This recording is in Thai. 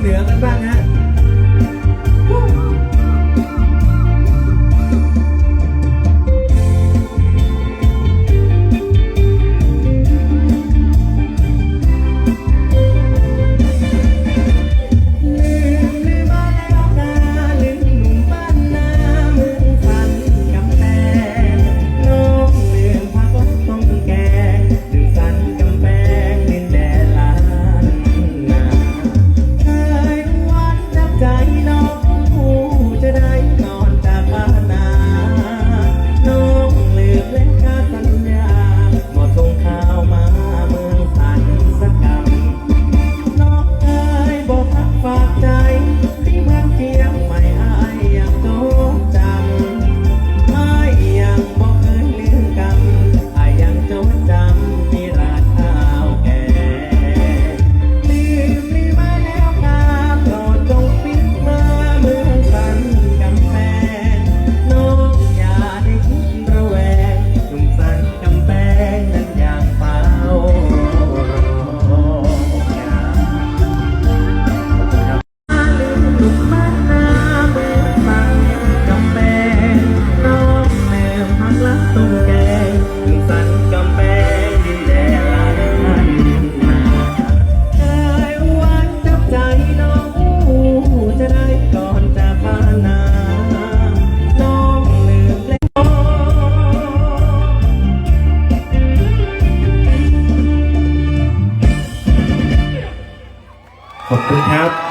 เหนือกันบ้างฮะ hook the cap